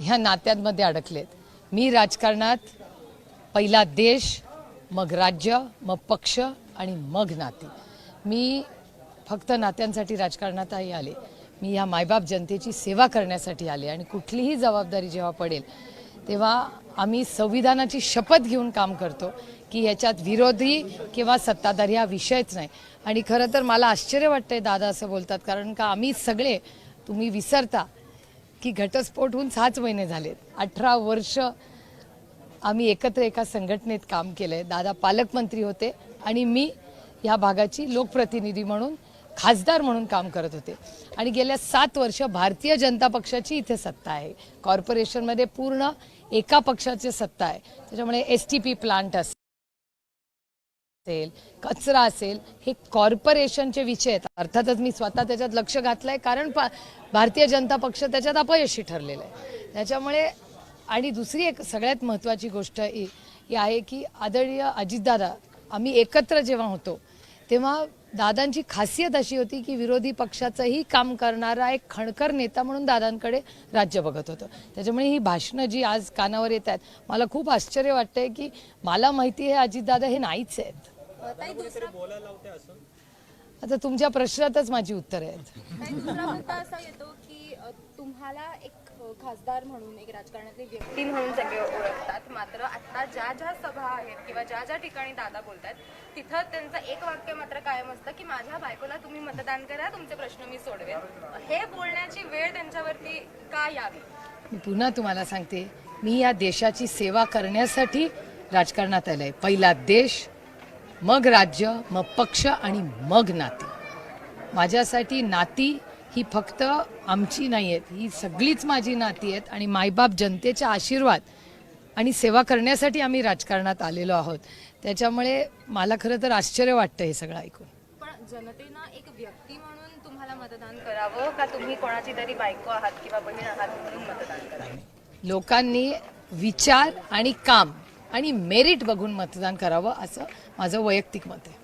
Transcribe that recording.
ह्या नात्यांमध्ये अडकलेत. मी राजकारणात पहिला देश मग राज्य मग पक्ष आणि मग नाती. मी फक्त नात्यांसाठी राजकारणातही आले. मी ह्या मायबाप जनतेची सेवा करण्यासाठी आले आणि कुठलीही जबाबदारी जेव्हा पडेल तेव्हा आम्ही संविधानाची शपथ घेऊन काम करतो की याच्यात विरोधी किंवा सत्ताधारी हा विषयच नाही. आणि खरं तर मला आश्चर्य वाटतंय दादा असं बोलतात कारण का आम्ही सगळे तुम्ही विसरता की घटस्फोट होऊन सहाच महिने झालेत. अठरा वर्ष आम्ही एकत्र एका संघटनेत काम केलं आहे दादा पालकमंत्री होते आणि मी ह्या भागाची लोकप्रतिनिधी म्हणून खासदार म्हणून काम करत होते. आणि गेल्या सात वर्ष भारतीय जनता पक्षाची इथे सत्ता आहे. कॉर्पोरेशनमध्ये पूर्ण एका पक्षाची सत्ता आहे. त्याच्यामुळे एस टी पी प्लांट असते असेल कचरा असेल हे कॉर्पोरेशनचे विषय आहेत. अर्थातच मी स्वतः त्याच्यात लक्ष घातलंय कारण पा- भारतीय जनता पक्ष त्याच्यात अपयशी ठरलेला आहे. त्याच्यामुळे आणि दुसरी एक सगळ्यात महत्त्वाची गोष्ट ही ही आहे की आदरणीय अजितदादा आम्ही एकत्र जेव्हा होतो तेव्हा दादांची खासियत अशी होती की विरोधी पक्षाचंही काम करणारा एक खणकर नेता म्हणून दादांकडे राज्य बघत होतं. त्याच्यामुळे ही भाषणं जी आज कानावर येत आहेत मला खूप आश्चर्य वाटतंय की मला माहिती आहे अजितदादा हे नाहीच आहेत. ताई दुसरा आता तुमच्या प्रश्नातच माझी उत्तरं आहेत. ताई, दुसरा मुद्दा असा येतो की अ, तुम्हाला एक अ, खासदार म्हणून एक राजकारणातली व्यक्ती म्हणून सगळे ओळखतात. मात्र आता ज्या ज्या सभा आहेत किंवा ज्या ज्या ठिकाणी दादा बोलतात तिथं त्यांचं एक वाक्य मात्र कायम असतं की माझ्या बायकोला तुम्ही मतदान करा तुमचे प्रश्न मी सोडवेन. हे बोलण्याची वेळ त्यांच्यावरती का यावी? मी पुन्हा तुम्हाला सांगते मी या देशाची सेवा करण्यासाठी राजकारणात आलंय. पहिला देश मग राज्य मग पक्ष आणि मग नाती. माझ्यासाठी नाती ही फक्त आमची नाही आहेत ही सगळीच माझी नाती आहेत आणि मायबाप जनतेचे आशीर्वाद आणि सेवा करण्यासाठी आम्ही राजकारणात आलेलो आहोत. त्याच्यामुळे मला खरं तर आश्चर्य वाटतं हे सगळं ऐकून. पण जनतेनं एक व्यक्ती म्हणून तुम्हाला मतदान करावं का तुम्ही कोणाची तरी बायको आहात किंवा बहीण आहात म्हणून मतदान करावं? लोकांनी विचार आणि काम आणि मेरिट बघून मतदान करावं असं माझं वैयक्तिक मत आहे.